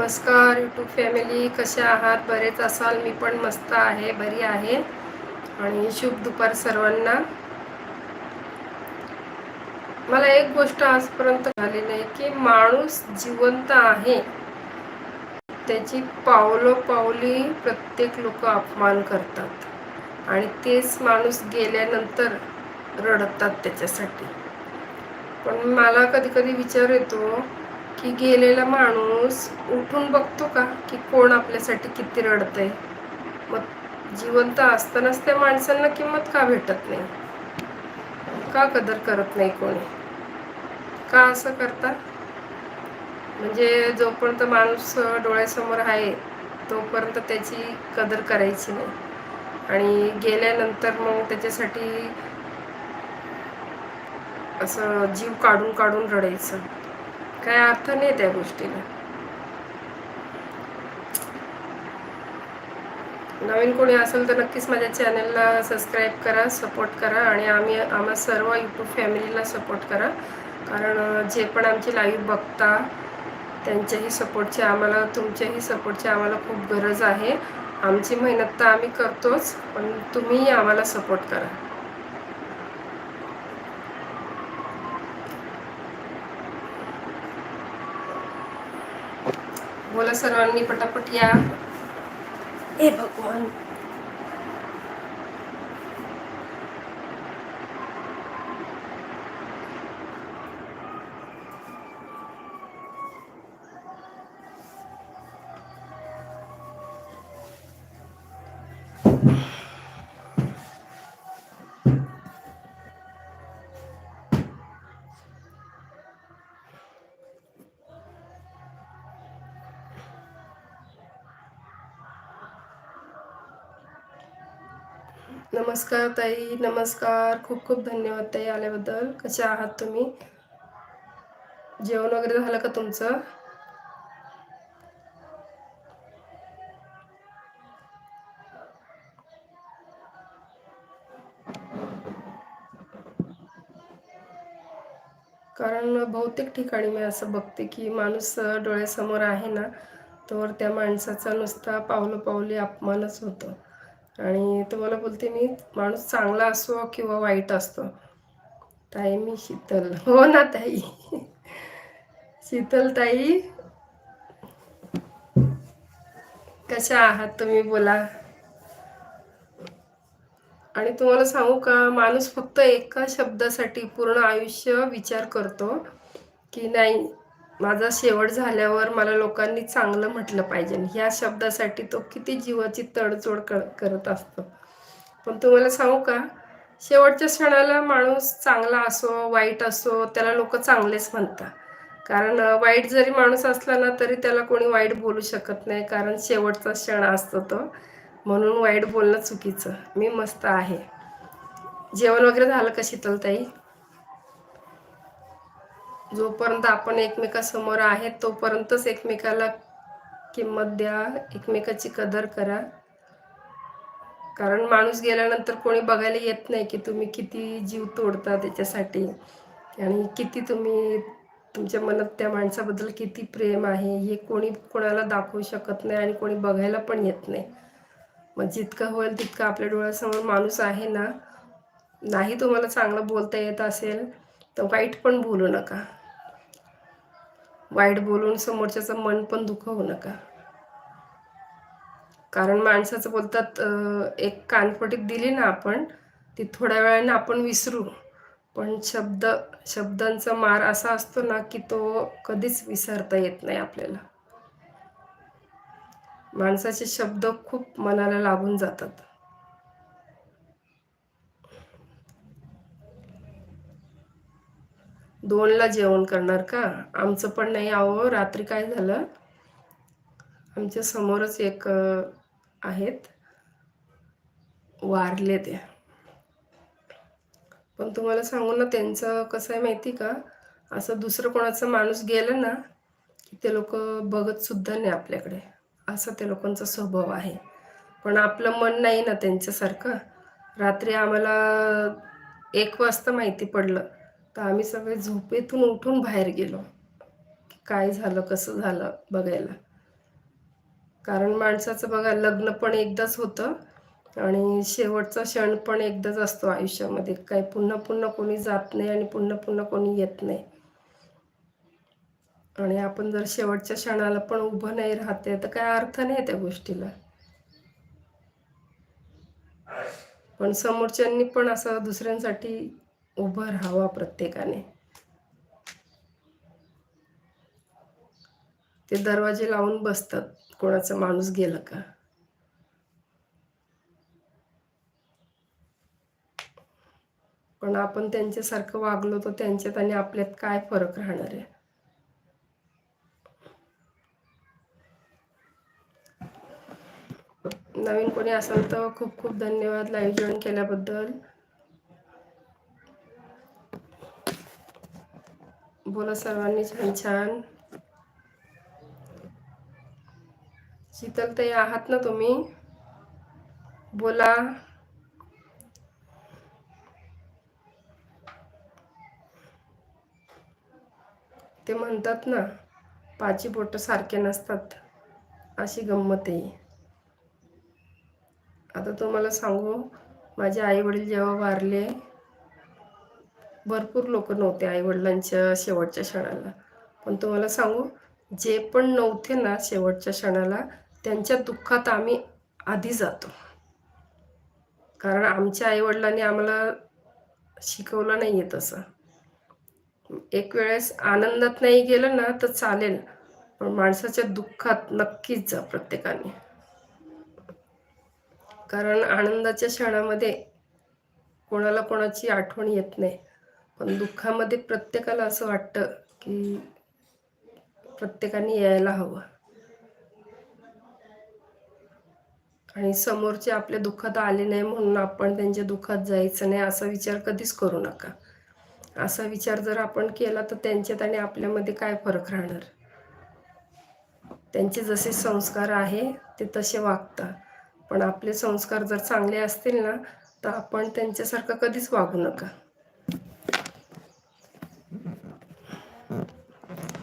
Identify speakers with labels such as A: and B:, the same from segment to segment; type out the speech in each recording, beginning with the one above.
A: नमस्कार YouTube family कशा आहात? बरेच असाल. मी पण मस्त आहे बरी आहे. आणि शुभ दुपार सर्वांना. मला एक गोष्ट आजपर्यंत झाली नाही की माणूस जिवंत आहे. त्याची पावलो पावली प्रत्येक लोक अपमान करतात. आणि तेच माणूस गेल्यानंतर रडतात त्याच्यासाठी. पण मला कधी कधी विचार येतो की गेलेला माणूस उठून बघतो का की कोण आपल्यासाठी किती रडतंय? मग जिवंत असतानाच त्या माणसांना किंमत का भेटत नाही? का कदर करत नाही कोणी? का असं करता म्हणजे जोपर्यंत माणूस डोळ्यासमोर आहे तोपर्यंत त्याची कदर करायची नाही. आणि गेल्यानंतर मग त्याच्यासाठी असं जीव काढून काढून रडायचं. काय अर्थ नाही त्या गोष्टीला. नवीन कोणी असेल तर नक्कीच माझ्या चॅनलला सबस्क्राईब करा सपोर्ट करा आणि आम्ही आम्हा सर्व यूट्यूब फॅमिलीला सपोर्ट करा. कारण जे पण आमची लाईव्ह बघता त्यांच्याही सपोर्टची आम्हाला तुमच्याही सपोर्टची आम्हाला खूप गरज आहे. आमची मेहनत तर आम्ही करतोच पण तुम्हीही आम्हाला सपोर्ट करा. बोला सर्वांनी पटापट या. हे भगवान. नमस्कार ताई नमस्कार. खूप खूप धन्यवाद ताई आल्याबद्दल. कसे आहात तुम्ही? जेवण वगैरे झालं का तुमचं? कारण बहुतेक ठिकाणी मी असं बघते की माणूस डोळ्यासमोर आहे ना तर त्या माणसाचा नुसता पावलं पावली अपमानच होतो. आणि तुम्हाला बोलते मी माणूस चांगला असो किंवा वाईट असतो ताई मी शीतल. हो ना ताई. शीतल ताई. कशा आहात तुम्ही? बोला. आणि तुम्हाला सांगू का माणूस फक्त एका शब्दासाठी पूर्ण आयुष्य विचार करतो की नाही माझा शेवट झाल्यावर मला लोकांनी चांगलं म्हटलं पाहिजे ह्या शब्दासाठी तो किती जीवाची तडजोड करत असतो. पण तुम्हाला सांगू का? शेवटच्या क्षणाला माणूस चांगला असो वाईट असो त्याला लोक चांगलेच म्हणतात. कारण वाईट जरी माणूस असला ना तरी त्याला कोणी वाईट बोलू शकत नाही. कारण शेवटचा क्षण असतो तो. म्हणून वाईट बोलणं चुकीचं. मी मस्त आहे. जेवण वगैरे झालं का शीतलताई? जोपर्यंत आपण एकमेकासमोर आहेत तोपर्यंतच एकमेकाला किंमत द्या एकमेकाची कदर करा. कारण माणूस गेल्यानंतर कोणी बघायला येत नाही की तुम्ही किती जीव तोडता त्याच्यासाठी. आणि किती तुम्ही तुमच्या मनात त्या माणसाबद्दल किती प्रेम आहे हे कोणी कोणाला दाखवू शकत नाही आणि कोणी बघायला पण येत नाही. मग जितकं होईल तितकं आपल्या डोळ्यासमोर माणूस आहे ना. नाही तुम्हाला चांगलं बोलता येत असेल तर वाईट पण बोलू नका. वाईट बोलून समोरच्याचं मन पण दुखवू नका. कारण माणसाचं बोलतात एक कानफटीत दिली ना आपण ती थोड्या वेळाने आपण विसरू. पण शब्द शब्दांचा मार असा असतो ना की तो कधीच विसरता येत नाही आपल्याला. माणसाचे शब्द खूप मनाला लागून जातात. दोनला जेवण करणार का? आमचं पण नाही आहो रात्री काय झालं? आमच्या समोरच एक आहेत. वारले ते. पण तुम्हाला सांगू ना त्यांचं कसं आहे माहिती का? असं दुसरं कोणाचं माणूस गेलं ना की ते लोक बघतसुद्धा नाही आपल्याकडे. असं ते लोकांचा स्वभाव आहे. पण आपलं मन नाही ना त्यांच्यासारखं. रात्री आम्हाला एक वाजता माहिती पडलं. तर आम्ही सगळे झोपेतून उठून बाहेर गेलो. काय झालं कसं झालं बघायला. कारण माणसाचं बघा लग्न पण एकदाच होतं आणि शेवटचा क्षण पण एकदाच असतो आयुष्यामध्ये. काही पुन्हा पुन्हा कोणी जात नाही आणि पुन्हा पुन्हा कोणी येत नाही. आणि आपण जर शेवटच्या क्षणाला पण उभं नाही राहते तर काय अर्थ नाही त्या गोष्टीला. पण समोरच्यांनी पण असं दुसऱ्यांसाठी उभं राहावं प्रत्येकाने. ते दरवाजे लावून बसतात. कोणाचा माणूस गेला का? पण आपण त्यांच्यासारखं वागलो तर त्यांच्यात आणि आपल्यात काय फरक राहणार आहे? नवीन कोणी असेल तर खूप खूप धन्यवाद. लाईव्ह जॉईन केल्याबद्दल. बोला सर्वांनी छान छान. शीतलताई आहात ना तुम्ही? बोला. ते म्हणतात ना पाची बोट सारखे नसतात अशी गंमत आहे. आता तुम्हाला सांगू माझे आई वडील जेव्हा वारले भरपूर लोक नव्हते आईवडिलांच्या शेवटच्या क्षणाला. पण तुम्हाला सांगू जे पण नव्हते ना शेवटच्या क्षणाला त्यांच्या दुःखात आम्ही आधी जातो. कारण आमच्या आईवडिलांनी आम्हाला शिकवलं नाही आहे तसं. एक वेळेस आनंदात नाही गेलं ना तर चालेल. पण माणसाच्या दुःखात नक्कीच जा प्रत्येकाने. कारण आनंदाच्या क्षणामध्ये कोणाला कोणाची आठवण येत नाही. पण दुःखामध्ये प्रत्येकाला असं वाटतं की प्रत्येकाने यायला हवं. आणि समोरचे आपल्या दुःखात आले नाही म्हणून आपण त्यांच्या दुःखात जायचं नाही असा विचार कधीच करू नका. असा विचार जर आपण केला तर त्यांच्यात आणि आपल्यामध्ये काय फरक राहणार? त्यांचे जसे संस्कार आहे ते तसे वागतात. पण आपले संस्कार जर चांगले असतील ना तर आपण त्यांच्यासारखं कधीच वागू नका.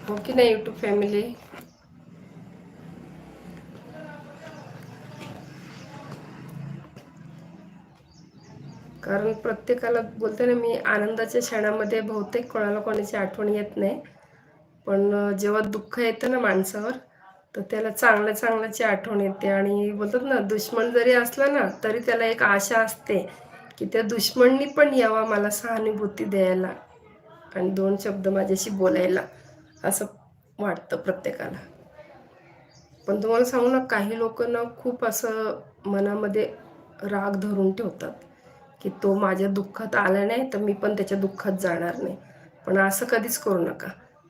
A: हो की नाही यूट्यूब फॅमिली कारण प्रत्येकाला बोलते ना मी आनंदाच्या क्षणामध्ये बहुतेक कोणाला कोणाची आठवण येत नाही. पण जेव्हा दुःख येतं ना माणसावर तर त्याला चांगल्या चांगल्याची आठवण येते. आणि बोलतात ना दुश्मन जरी असला ना तरी त्याला एक आशा असते की त्या दुश्मननी पण यावा मला सहानुभूती द्यायला. आणि दोन शब्द माझ्याशी बोलायला. असं वाटतं प्रत्येकाला. पण तुम्हाला सांगू ना काही लोक ना खूप असं मनामध्ये राग धरून ठेवतात की तो माझ्या दुःखात आला नाही तर मी पण त्याच्या दुःखात जाणार नाही. पण असं कधीच करू नका.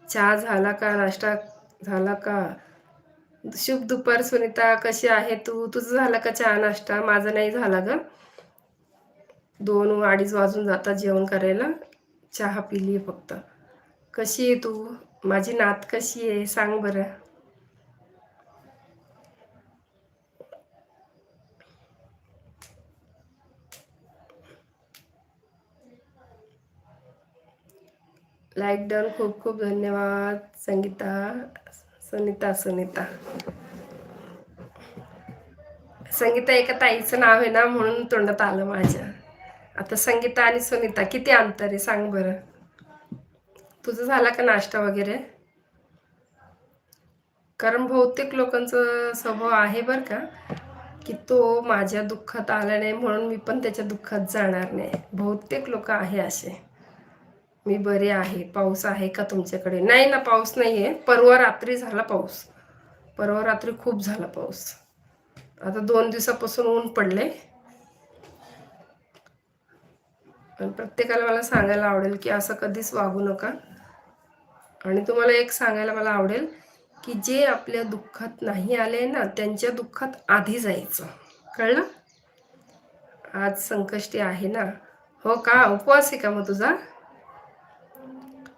A: चहा झाला का नाश्ता झाला का? शुभ दुपार सुनीता कशी आहे तू? तुझं झालं का चहा नाश्ता? माझा नाही झाला ग. दोन अडीच वाजून जातात जेवण करायला. चहा पिली फक्त. कशी आहे तू? माझी नात कशी आहे सांग बरं. लाईक डन खूप खूप धन्यवाद संगीता सुनीता सुनीता. संगीता एका ताईचं नाव आहे ना म्हणून तोंडात आलं माझ्या. आता संगीता आणि सुनीता किती अंतर आहे सांग बरं. तुझं झाला का नाश्ता वगैरे? कारण बहुतेक लोकांचा स्वभाव आहे बरं का की तो माझ्या दुःखात आला नाही म्हणून मी पण त्याच्या दुःखात जाणार नाही. बहुतेक लोक आहे असे. मी बरे आहे. पाऊस आहे का तुमच्याकडे? नाही ना पाऊस नाही आहे परवा रात्री झाला पाऊस. परवा रात्री खूप झाला पाऊस. आता दोन दिवसापासून ऊन पडले. पण प्रत्येकाला मला सांगायला आवडेल की असं कधीच वागू नका. आणि तुम्हाला एक सांगायला मला आवडेल की जे आपल्या दुःखात नाही आले ना त्यांच्या दुःखात आधी जायचं. कळलं? आज संकष्टी आहे ना. हो का? उपवास आहे का मग तुझा?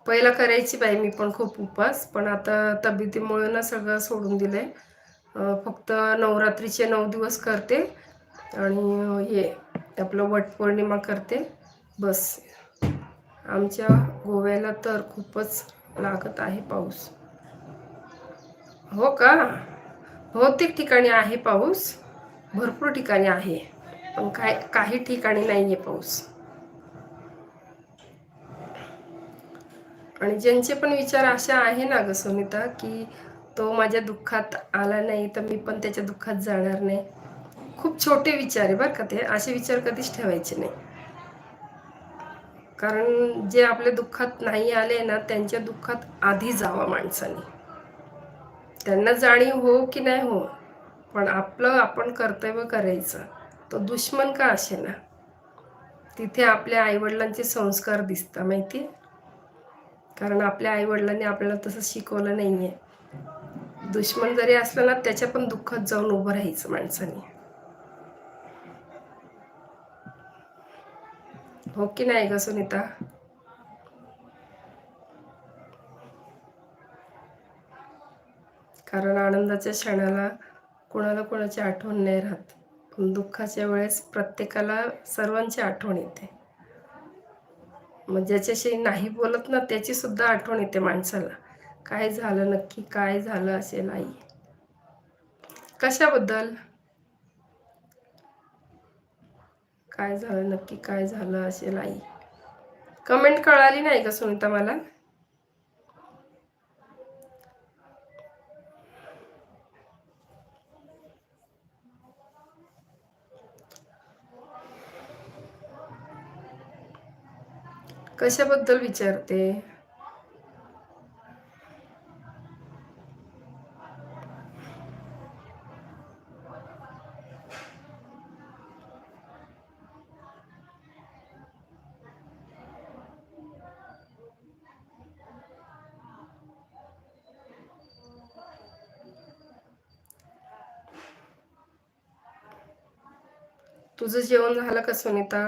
A: पहिला करायची बाई मी पण खूप उपवास पण आता तब्येतीमुळे ना सगळं सोडून दिलं आहे फक्त नवरात्रीचे नऊ दिवस करते आणि हे आपलं वटपौर्णिमा करते. बस. आमच्या गोव्याला तर खूपच लागत आहे पाऊस. हो का? बहुतेक ठिकाणी आहे पाऊस. भरपूर ठिकाणी आहे. पण काय काही ठिकाणी नाही आहे पाऊस. आणि ज्यांचे पण विचार असे आहे ना ग सुनीता की तो माझ्या दुःखात आला नाही तर मी पण त्याच्या दुःखात जाणार नाही. खूप छोटे विचार आहे बरं का ते. असे विचार कधीच ठेवायचे नाही. कारण जे आपल्या दुःखात नाही आले ना त्यांच्या दुःखात आधी जावा माणसाने. त्यांना जाणीव हो की नाही हो पण आपलं आपण कर्तव्य करायचं तो दुश्मन का असे ना? तिथे आपल्या आईवडिलांचे संस्कार दिसतात माहिती कारण आपल्या आईवडिलांनी आपल्याला तसं शिकवलं नाही आहे दुश्मन जरी असलं ना त्याच्या पण दुःखात जाऊन उभं राहायचं माणसाने. हो की नाही ग सुनीता? कारण आनंदाच्या क्षणाला कोणाला कोणाची आठवण नाही राहत. पण दुःखाच्या वेळेस प्रत्येकाला सर्वांची आठवण येते. मग ज्याच्याशी नाही बोलत ना त्याची सुद्धा आठवण येते माणसाला. काय झालं नक्की काय झालं असेल आई कशाबद्दल? काय झालं नक्की काय झालं असेल आई कमेंट कळाली नाही का सुनीता मला? कशाबद्दल विचारते? तुझं जेवण झालं का सुनीता?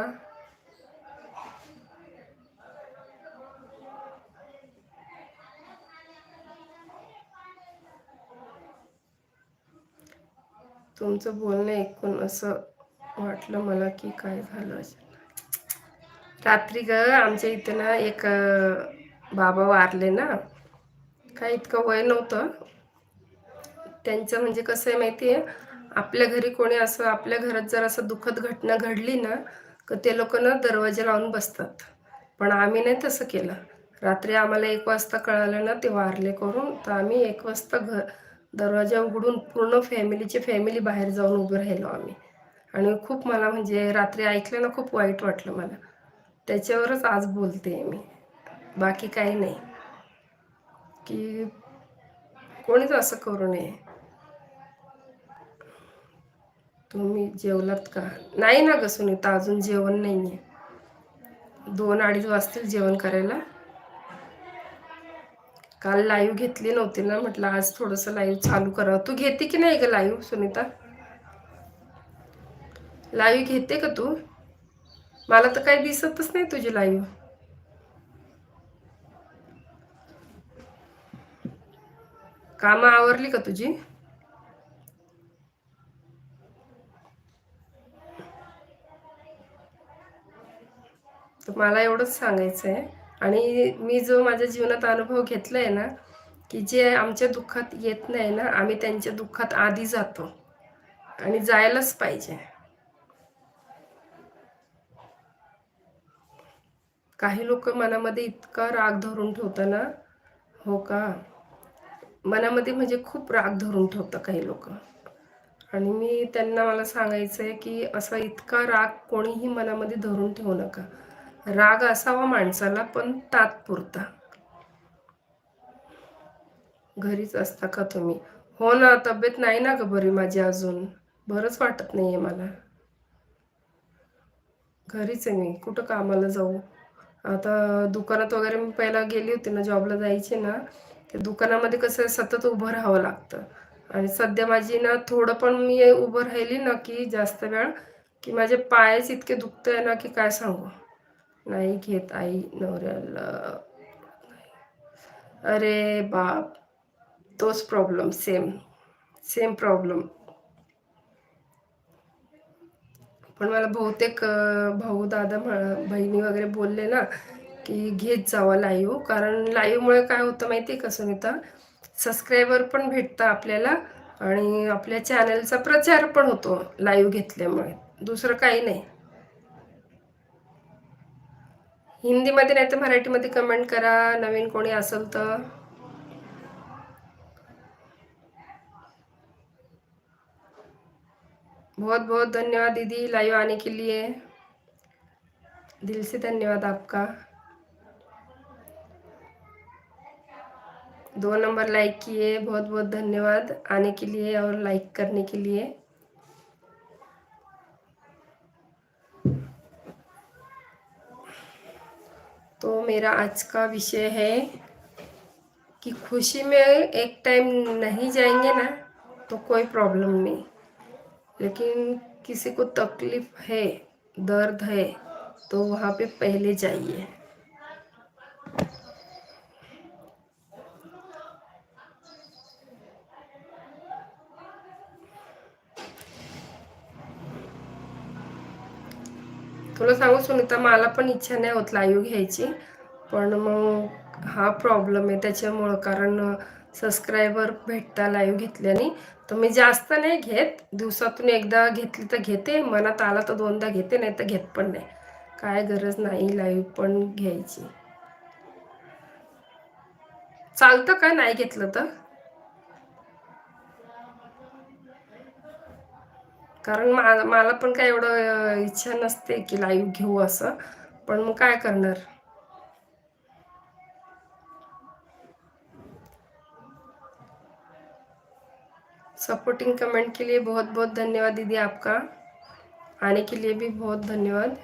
A: तुमचं बोलणं ऐकून असं वाटलं मला की काय झालं रात्री ग आमच्या इथे ना एक बाबा वारले ना. काय इतकं वय नव्हतं. त्यांचं म्हणजे कसं आहे माहिती आहे आपल्या घरी कोणी असं आपल्या घरात जर असं दुःखद घटना घडली ना तर ते लोक ना दरवाजे लावून बसतात. पण आम्ही नाही तसं केलं. रात्री आम्हाला एक वाजता कळालं ना ते वारले करून तर आम्ही एक वाजता घर दरवाजा उघडून पूर्ण फॅमिलीची फॅमिली बाहेर जाऊन उभं राहिलो आम्ही. आणि खूप मला म्हणजे रात्री ऐकलं ना खूप वाईट वाटलं मला. त्याच्यावरच आज बोलते मी. बाकी काही नाही. की कोणीच असं करू नये. तुम्ही जेवलात का? नाही ना ग सुनीता अजून जेवण नाही आहे दोन अडीच वाजतील जेवण करायला. काल लाईव्ह घेतली नव्हती ना म्हटलं आज थोडंसं लाईव्ह चालू करावं तू घेते की नाही ग लाईव्ह सुनीता? लाईव्ह घेते का तू? मला तर काही दिसतच नाही तुझी लाईव्ह कामं आवरली का तुझी? तर मला एवढंच सांगायचं आहे आणि मी जो माझ्या जीवनात अनुभव घेतला आहे ना की जे आमच्या दुःखात येत नाही ना आम्ही त्यांच्या दुःखात आधी जातो. आणि जायलाच पाहिजे. काही लोक मनामध्ये इतका राग धरून ठेवतं ना हो का? मनामध्ये म्हणजे खूप राग धरून ठेवतं काही लोक. आणि मी त्यांना मला सांगायचं आहे की असा इतका राग कोणीही मनामध्ये धरून ठेवू नका. राग असावा माणसाला पण तात्पुरता. घरीच असता का तुम्ही? हो ना तब्येत नाही ना ग बरी माझी अजून. बरंच वाटत नाहीये मला. घरीच आहे मी. कुठं कामाला जाऊ? आता दुकानात वगैरे मी पहिला गेली होती ना जॉबला जायची ना ते दुकानामध्ये कसं सतत उभं राहावं लागतं. आणि सध्या माझी ना थोडं पण मी उभं राहिली ना की जास्त वेळ की माझे पायच इतके दुखतंय ना की काय सांगू? नाही घेत आई नवऱ्याला. अरे बाप तोच प्रॉब्लेम सेम सेम प्रॉब्लेम पण मला बहुतेक भाऊ दादा बहिणी वगैरे बोलले ना की घेत जावा लाईव्ह कारण लाईव्हमुळे काय होतं माहिती आहे का सुनीता? सबस्क्रायबर पण भेटतं आपल्याला आणि आपल्या चॅनलचा प्रचार पण होतो लाईव्ह घेतल्यामुळे. दुसरं काही नाही. हिंदीमध्ये नाही तर मराठीमध्ये कमेंट करा. नवीन कोणी असेल तर. बहुत बहुत धन्यवाद दीदी. लाइव आने के लिए. दिल से धन्यवाद आपका. दो नंबर लाइक किए. बहुत बहुत धन्यवाद आने के लिए और लाइक करने के लिए. तो मेरा आज का विषय है कि खुशी में एक टाइम नहीं जाएँगे ना तो कोई प्रॉब्लम नहीं। लेकिन किसी को तकलीफ़ है, दर्द है तो वहाँ पे पहले जाइए। तुला सांगू सुनीता मला पण इच्छा नाही होत लाईव्ह घ्यायची. पण मग हा प्रॉब्लेम आहे त्याच्यामुळं कारण सबस्क्रायबर भेटता लाईव्ह घेतल्याने. तर मी जास्त नाही घेत. दिवसातून एकदा घेतली तर घेते. मनात आला तर दोनदा घेते नाही तर घेत पण नाही. काय गरज नाही लाईव्ह पण घ्यायची. चालतं का नाही घेतलं तर? कारण मा मला पण काय एवढं इच्छा नसते की लाईव्ह घेऊ असं. पण मग काय करणार? सपोर्टिंग कमेंट के लिए बहुत बहुत धन्यवाद दीदी आपका. आने के लिए भी बहुत धन्यवाद.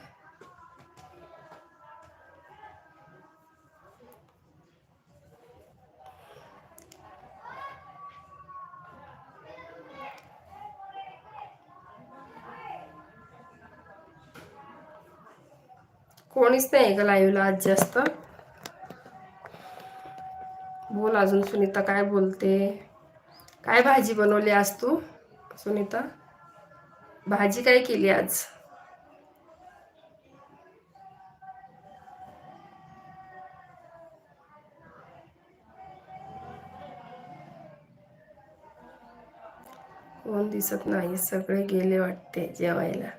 A: कोणीच नाही का लाईव्हला आज जास्त. बोल अजून सुनीता काय बोलते? काय भाजी बनवली आज तू सुनीता? भाजी काय केली आज? कोण दिसत नाही सगळे गेले वाटते जेवायला.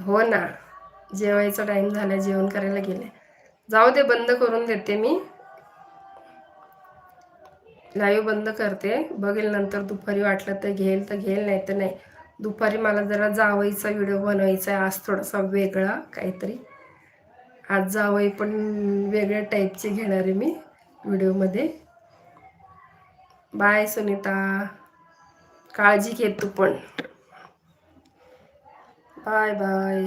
A: हो ना. जेवायचा टाईम झाला जेवण करायला गेले. जाऊ दे बंद करून देते मी. लाईव्ह बंद करते. बघेल नंतर दुपारी वाटलं तर घेईल तर घेईल नाही तर नाही. दुपारी मला जरा जावईचा व्हिडिओ बनवायचा आहे. आज थोडासा वेगळा काहीतरी. आज जावई पण वेगळ्या टाईपचे घेणार आहे मी व्हिडिओमध्ये बाय सुनीता. काळजी घे तू पण. Bye bye